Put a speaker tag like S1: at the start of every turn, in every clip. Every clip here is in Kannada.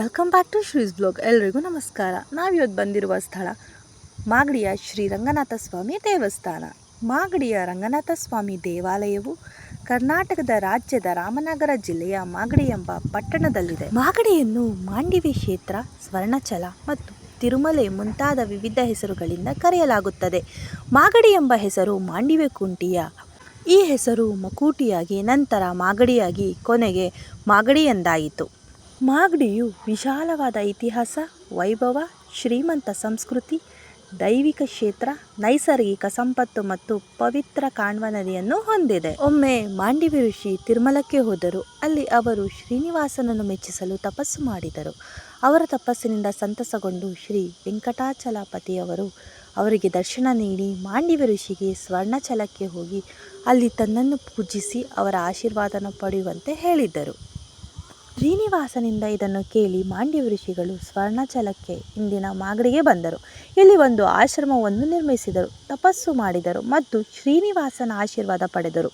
S1: Welcome back to Shree's blog ಎಲ್ರಿಗೂ ನಮಸ್ಕಾರ. ನಾವಿವತ್ತು ಬಂದಿರುವ ಸ್ಥಳ ಮಾಗಡಿಯ ಶ್ರೀ ರಂಗನಾಥ ಸ್ವಾಮಿ ದೇವಸ್ಥಾನ. ಮಾಗಡಿಯ ರಂಗನಾಥ ಸ್ವಾಮಿ ದೇವಾಲಯವು ಕರ್ನಾಟಕದ ರಾಜ್ಯದ ರಾಮನಗರ ಜಿಲ್ಲೆಯ ಮಾಗಡಿ ಎಂಬ ಪಟ್ಟಣದಲ್ಲಿದೆ. ಮಾಗಡಿಯನ್ನು ಮಾಂಡಿವಿ ಕ್ಷೇತ್ರ, ಸ್ವರ್ಣಚಲ ಮತ್ತು ತಿರುಮಲೆ ಮುಂತಾದ ವಿವಿಧ ಹೆಸರುಗಳಿಂದ ಕರೆಯಲಾಗುತ್ತದೆ. ಮಾಗಡಿ ಎಂಬ ಹೆಸರು ಮಾಂಡಿವೆ ಕುಂಟಿಯ. ಈ ಹೆಸರು ಮಕೂಟಿಯಾಗಿ, ನಂತರ ಮಾಗಡಿಯಾಗಿ ಕೊನೆಗೆ ಮಾಗಡಿ ಎಂದಾಯಿತು. ಮಾಗಡಿಯು ವಿಶಾಲವಾದ ಇತಿಹಾಸ, ವೈಭವ, ಶ್ರೀಮಂತ ಸಂಸ್ಕೃತಿ, ದೈವಿಕ ಕ್ಷೇತ್ರ, ನೈಸರ್ಗಿಕ ಸಂಪತ್ತು ಮತ್ತು ಪವಿತ್ರ ಕಾಣ್ವ ನದಿಯನ್ನು ಹೊಂದಿದೆ. ಒಮ್ಮೆ ಮಾಂಡಿವಿ ಋಷಿ ತಿರುಮಲಕ್ಕೆ ಹೋದರು. ಅಲ್ಲಿ ಅವರು ಶ್ರೀನಿವಾಸನನ್ನು ಮೆಚ್ಚಿಸಲು ತಪಸ್ಸು ಮಾಡಿದರು. ಅವರ ತಪಸ್ಸಿನಿಂದ ಸಂತಸಗೊಂಡು ಶ್ರೀ ವೆಂಕಟಾಚಲಪತಿಯವರು ಅವರಿಗೆ ದರ್ಶನ ನೀಡಿ ಮಾಂಡಿವಿ ಋಷಿಗೆ ಸ್ವರ್ಣಚಲಕ್ಕೆ ಹೋಗಿ ಅಲ್ಲಿ ತನ್ನನ್ನು ಪೂಜಿಸಿ ಅವರ ಆಶೀರ್ವಾದನ ಪಡೆಯುವಂತೆ ಹೇಳಿದ್ದರು. ಶ್ರೀನಿವಾಸನಿಂದ ಇದನ್ನು ಕೇಳಿ ಮಾಂಡ್ಯ ಋಷಿಗಳು ಸ್ವರ್ಣಚಲಕ್ಕೆ ಇಂದಿನ ಮಾಗಡಿಗೆ ಬಂದರು. ಇಲ್ಲಿ ಒಂದು ಆಶ್ರಮವನ್ನು ನಿರ್ಮಿಸಿದರು, ತಪಸ್ಸು ಮಾಡಿದರು ಮತ್ತು ಶ್ರೀನಿವಾಸನ ಆಶೀರ್ವಾದ ಪಡೆದರು.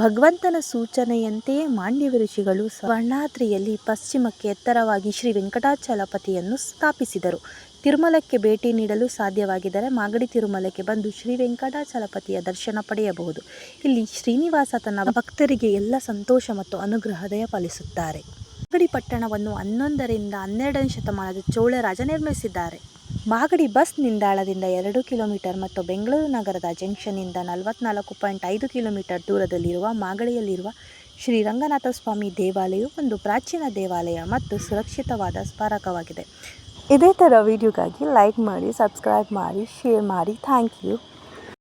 S1: ಭಗವಂತನ ಸೂಚನೆಯಂತೆಯೇ ಮಾಂಡ್ಯ ಋಷಿಗಳು ಸ್ವರ್ಣಾದ್ರಿಯಲ್ಲಿ ಪಶ್ಚಿಮಕ್ಕೆ ಎತ್ತರವಾಗಿ ಶ್ರೀ ವೆಂಕಟಾಚಲಪತಿಯನ್ನು ಸ್ಥಾಪಿಸಿದರು. ತಿರುಮಲಕ್ಕೆ ಭೇಟಿ ನೀಡಲು ಸಾಧ್ಯವಾಗಿದ್ದರೆ ಮಾಗಡಿ ತಿರುಮಲಕ್ಕೆ ಬಂದು ಶ್ರೀ ವೆಂಕಟಾಚಲಪತಿಯ ದರ್ಶನ ಪಡೆಯಬಹುದು. ಇಲ್ಲಿ ಶ್ರೀನಿವಾಸ ತನ್ನ ಭಕ್ತರಿಗೆ ಎಲ್ಲ ಸಂತೋಷ ಮತ್ತು ಅನುಗ್ರಹ ದಯಪಾಲಿಸುತ್ತಾರೆ ಮಾಗಡಿ ಪಟ್ಟಣವನ್ನು ಹನ್ನೊಂದರಿಂದ ಹನ್ನೆರಡನೇ ಶತಮಾನದ ಚೋಳರಾಜ ನಿರ್ಮಿಸಿದ್ದಾರೆ. ಮಾಗಡಿ ಬಸ್ ನಿಲ್ದಾಣದಿಂದ ಎರಡು ಕಿಲೋಮೀಟರ್ ಮತ್ತು ಬೆಂಗಳೂರು ನಗರದ ಜಂಕ್ಷನ್ನಿಂದ ನಲವತ್ನಾಲ್ಕು ಪಾಯಿಂಟ್ ಐದು ಕಿಲೋಮೀಟರ್ ದೂರದಲ್ಲಿರುವ ಮಾಗಡಿಯಲ್ಲಿರುವ ಶ್ರೀ ರಂಗನಾಥ ಸ್ವಾಮಿ ದೇವಾಲಯವು ಒಂದು ಪ್ರಾಚೀನ ದೇವಾಲಯ ಮತ್ತು ಸುರಕ್ಷಿತವಾದ ಸ್ಮಾರಕವಾಗಿದೆ. ಇದೇ ಥರ ವಿಡಿಯೋಗಾಗಿ ಲೈಕ್ ಮಾಡಿ, ಸಬ್ಸ್ಕ್ರೈಬ್ ಮಾಡಿ, ಶೇರ್ ಮಾಡಿ. Thank you.